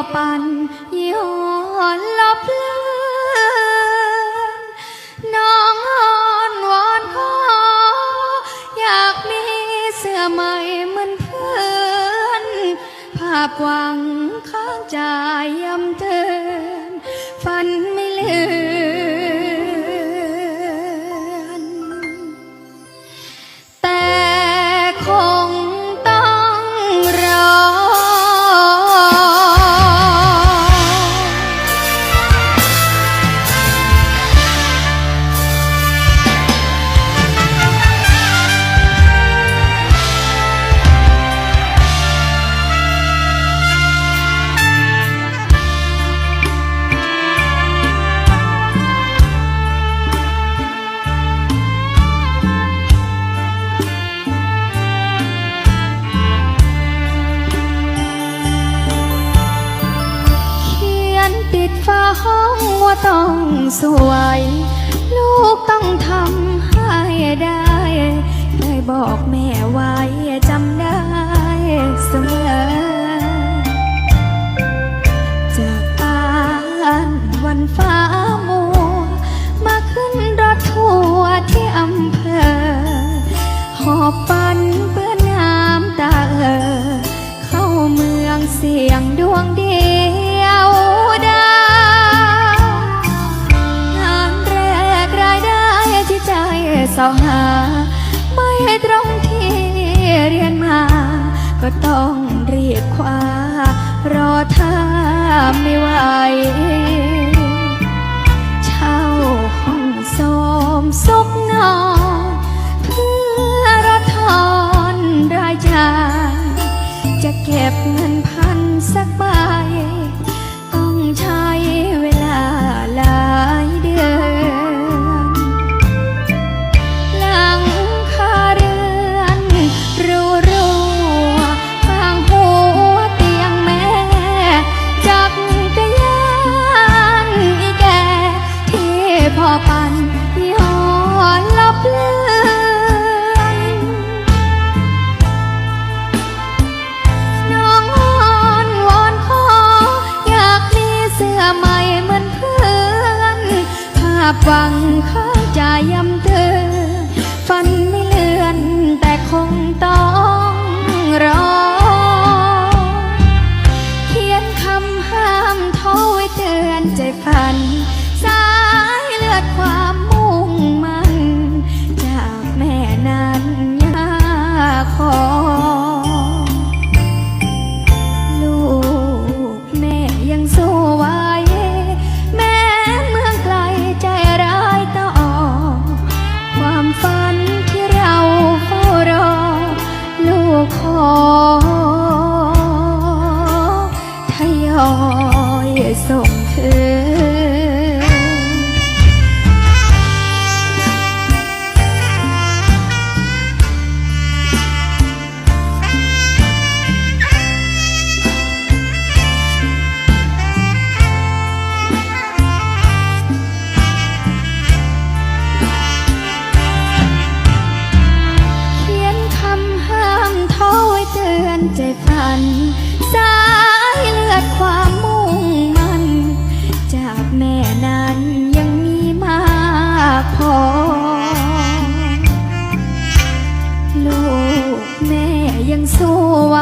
พ่อปันย้อนลบเลือนน้องอ้อนวอนขออยากมีเสื้อใหม่เหมือนเพื่อนภาพหวังข้างใจย้ำเตือนฝันไม่เลือน ห้องว่าต้องสวย ลูกต้องทำให้ได้ เคยบอกแม่ไว้จำได้ เสาหา ไม่ตรงที่เรียนมา ก็ต้องรีบคว้ารอถ้าไม่ไหว ภาพหวังข้างใจย้ำเตือนฝันไม่เลื่อนแต่คงต้องรอ เขียนคำห้ามโทรไว้เตือนใจฝัน สายเลือดความมุ่งมัน จากแม่นั้นยากขอ ส่งคืนเขียนคำห้ามโทรไว้เตือนใจฝัน นั้นยังมีมากพอ ลูกแม่ยังสู้ไหว